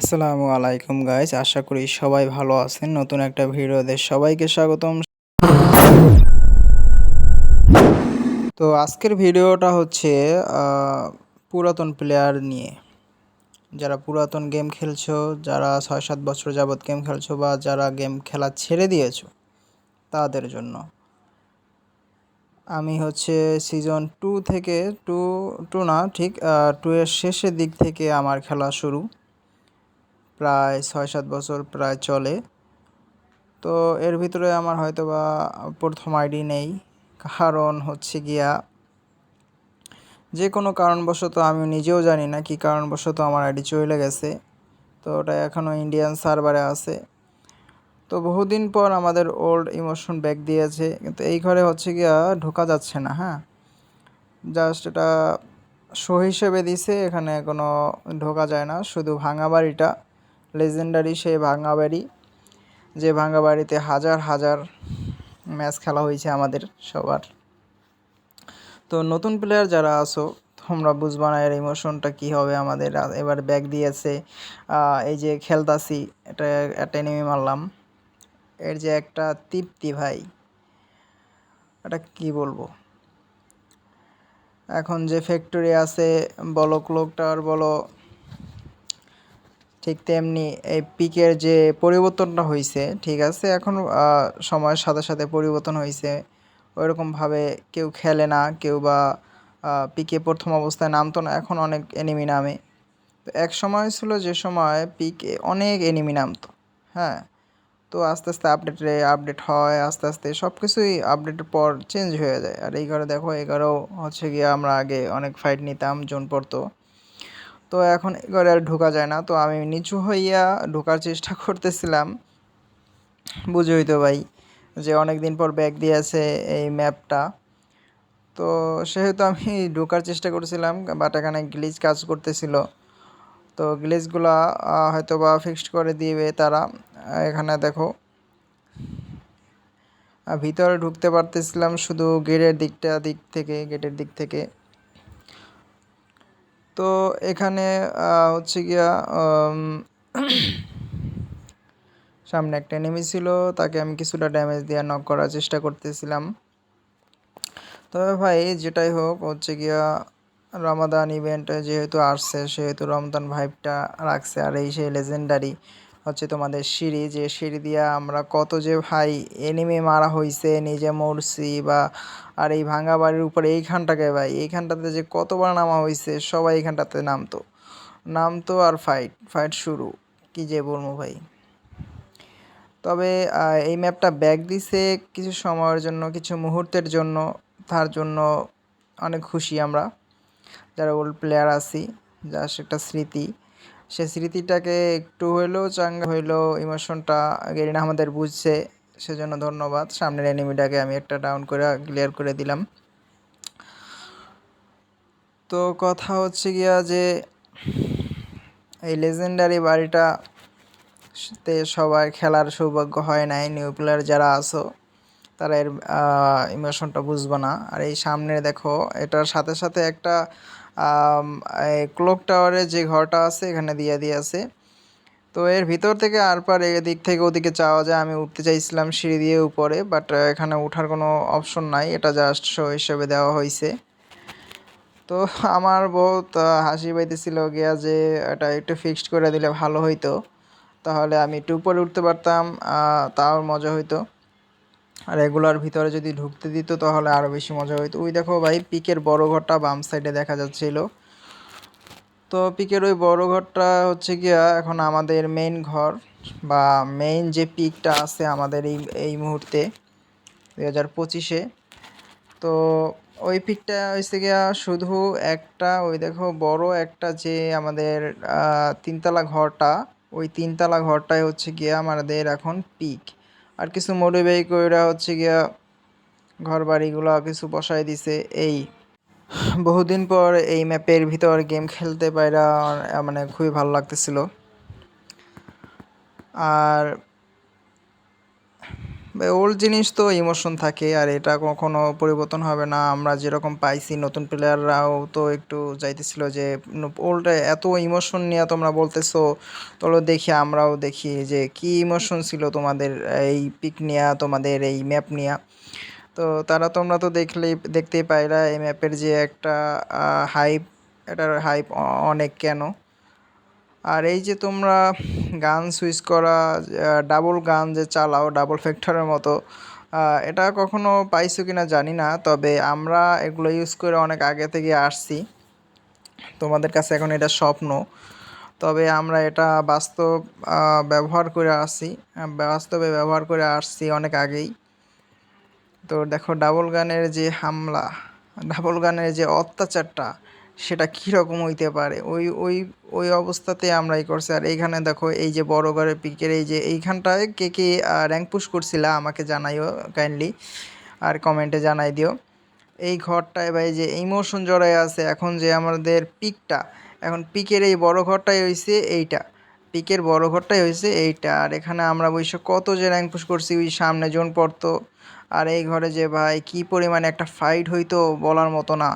আসসালামু আলাইকুম গাইজ আশা করি সবাই ভালো আছেন। নতুন একটা ভিডিওতে সবাইকে স্বাগতম। তো আজকের ভিডিওটা হচ্ছে পুরাতন প্লেয়ার নিয়ে। যারা পুরাতন গেম খেলছো, যারা ছয় সাত বছর যাবত গেম খেলছো বা যারা গেম খেলা ছেড়ে দিয়েছ, তাদের জন্য। আমি হচ্ছে সিজন টু থেকে টু টু না, ঠিক টু এর শেষের দিক থেকে আমার খেলা শুরু। প্রায় ছয় সাত বছর প্রায় চলে। তো এর ভিতরে আমার হয়তো বা প্রথম আইডি নেই। কারণ হচ্ছে গিয়া যে কোনো কারণবশত আমি নিজেও জানি না কি কারণবশত আমার আইডি চলে গেছে। তো ওটা এখনও ইন্ডিয়ান সার্ভারে আছে। তো বহুদিন পর আমাদের ওল্ড ইমোশন ব্যাক দিয়েছে। কিন্তু এই ঘরে হচ্ছে গিয়া ঢোকা যাচ্ছে না হ্যাঁ। জাস্ট এটা শো হিসেবে দিছে, এখানে কোনো ঢোকা যায় না, শুধু ভাঙা বাড়িটা। লেজেন্ডারি সেই ভাঙা বাড়ি, যে ভাঙা বাড়িতে হাজার হাজার ম্যাচ খেলা হয়েছে আমাদের সবার। তো নতুন প্লেয়ার যারা আছো, তোমরা বুঝবা না এর ইমোশনটা কী হবে আমাদের। এবার ব্যাগ দিয়েছে এই যে খেলতাছি, এটা একটা এনিমি মারলাম। এর যে একটা তৃপ্তি ভাই, এটা কি বলব? এখন যে ফ্যাক্টরি আছে, বলো ক্লোক বলো ঠিক তেমনি এই পিকের যে পরিবর্তনটা হয়েছে ঠিক আছে, এখন সময়ের সাথে সাথে পরিবর্তন হয়েছে ওইরকমভাবে কেউ খেলে না, কেউ বা পিকে প্রথম অবস্থায় নামতো না, এখন অনেক এনিমি নামে। তো এক সময় ছিল যে সময় পিকে অনেক এনিমি নামতো হ্যাঁ। তো আস্তে আস্তে আপডেটে আপডেট হয়, আস্তে আস্তে সব কিছুই আপডেটের পর চেঞ্জ হয়ে যায়। আর এই ঘরে দেখো এগারো হচ্ছে গিয়ে আমরা আগে অনেক ফাইট নিতাম, জোন পড়তো। তো এখন এ ঘরে আর ঢোকা যায় না। তো আমি নিচু হইয়া ঢোকার চেষ্টা করতেছিলাম। বুঝোই তো ভাই যে অনেক দিন পর ব্যাক দিয়েছে এই ম্যাপটা তো সেহেতু আমি ঢোকার চেষ্টা করছিলাম বাট এখানে গ্লিচ কাজ করতেছিল। তো গ্লিচগুলা হয়তো বা ফিক্সড করে দিবে তারা। এখানে দেখো। ভিতরে ঢুকতে পারতেছিলাম শুধু গেটের দিকটা দিক থেকে গেটের দিক থেকে। তো এখানে হচ্ছে গিয়া সামনে একটা এনিমি ছিল, তাকে আমি কিছুটা ড্যামেজ দিয়ে নক করার চেষ্টা করতেছিলাম। তবে ভাই যেটাই হোক, হচ্ছে গিয়া রমাদান ইভেন্ট যেহেতু আসছে, সেহেতু রমদান ভাইবটা রাখছে, আর এই সেই লেজেন্ডারি হচ্ছে তোমাদের সিঁড়ি, যে সিঁড়ি দিয়া আমরা কত যে ভাই এনিমি মারা হইছে, নিজে মরছি বা, আর এই ভাঙা বাড়ির উপরে এইখানটাকে ভাই, এইখানটাতে যে কতবার নামা হয়েছে সবাই এইখানটাতে নামতো। নামতো আর ফাইট ফাইট শুরু। কি যে বলব ভাই। তবে এই ম্যাপটা ব্যাক দিছে কিছু সময়ের জন্য, কিছু মুহূর্তের জন্য, তার জন্য অনেক খুশি আমরা। যারা ওল্ড প্লেয়ার আছি জাস্ট একটা স্মৃতি। সে স্মৃতিটাকে একটু হইলেও চাঙ্গা হইলেও ইমোশনটা গেরিনা আমাদের বুঝছে, সেজন্য ধন্যবাদ। সামনের এনিমিটাকে আমি একটা ডাউন করে ক্লিয়ার করে দিলাম। তো কথা হচ্ছে গিয়া যে, এই লেজেন্ডারি বাড়িটা তে সবার খেলার সৌভাগ্য হয় নাই নিউ প্লেয়ার যারা আছো, তারা এর ইমোশনটা বুঝবে না। আর এই সামনে দেখো, এটার সাথে সাথে একটা ক্লক টাওয়ারে যে ঘরটা আছে, এখানে দিয়ে আছে। তো এর ভিতর থেকে আর পার এদিক থেকে ওদিকে চাওয়া যায়, আমি উঠতে চাইছিলাম সিঁড়ি দিয়ে উপরে বাট এখানে ওঠার কোনো অপশন নাই, এটা জাস্ট শো হিসেবে দেওয়া হয়েছে তো আমার বহুত হাসি পাইতেছিল গিয়া যে, এটা একটু ফিক্সড করে দিলে ভালো হইতো। তাহলে আমি একটু উপরে উঠতে পারতাম তাও মজা হইতো। আর এগুলার ভিতরে যদি ঢুকতে দিত তাহলে আরও বেশি মজা হইতো। ওই দেখো ভাই, পিকের বড় ঘরটা বাম সাইডে দেখা যাচ্ছিল। তো পিকের ওই বড় ঘরটা হচ্ছে গিয়া এখন আমাদের মেইন ঘর বা মেইন যে পিকটা আছে আমাদের এই এই মুহূর্তে, দুই হাজার পঁচিশে। তো ওই পিকটা হচ্ছে গিয়া শুধু একটা, ওই দেখো বড় একটা যে আমাদের তিনতলা ঘরটা, ওই তিনতলা ঘরটাই হচ্ছে গিয়া আমাদের এখন পিক আর কিছু মডিফাই কইরা হচ্ছে গিয়া ঘর বাড়িগুলো কিছু বসাই দিছে এই। বহুদিন পর এই ম্যাপের ভিতর গেম খেলতে পাইরা মানে খুবই ভালো লাগতেছিল। আর ওল্ড জিনিস তো ইমোশন থাকে আর এটা কখনো পরিবর্তন হবে না। আমরা যেরকম পাইছি নতুন প্লেয়াররাও তো একটু চাইতেছিল যে ওল্ড এত ইমোশন নিয়ে তোমরা বলতেছো চলো দেখি আমরাও দেখি যে কি ইমোশন ছিল তোমাদের এই পিক নিয়া, তোমাদের এই ম্যাপ নিয়া। তো তারা তোমরা তো দেখলেই, দেখতেই পাইলা এই ম্যাপের যে একটা হাইপ এটার হাইপ অনেক কেন? আর এই যে তোমরা গান সুইচ করা ডাবল গান যে চালাও ডাবল ফ্যাক্টরের মতো এটা কখনো পাইছো কিনা জানি না, তবে আমরা এগুলো ইউজ করে অনেক আগে থেকে আসছি। তোমাদের কাছে এখন এটা স্বপ্ন। তবে আমরা এটা বাস্তব ব্যবহার করে আসছি বাস্তবে ব্যবহার করে আসছি অনেক আগেই। তো দেখো ডাবল গানের যে হামলা ডাবল গানের যে অত্যাচারটা সেটা কীরকম হইতে পারে? ওই ওই ওই অবস্থাতে আমরা এই করছি। আর এইখানে দেখো, এই যে বড় ঘরের পিকের এই যে এইখানটায় কে কে র্যাঙ্ক পুশ করছিলা আমাকে জানাইও কাইন্ডলি আর কমেন্টে জানাই দিও। এই ঘরটায় ভাই যে ইমোশন জড়ায় আছে, এখন যে আমাদের পিকটা, এখন পিকের এই বড় ঘরটাই হয়েছে এইটা। পিকের বড় ঘরটাই হয়েছে এইটা। আর এখানে আমরা বসে কত যে র্যাঙ্ক পুশ করছি, ওই সামনে জোন পড়তো। আর এই ঘরে যে ভাই কি পরিমাণে একটা ফাইট হইতো বলার মতো না।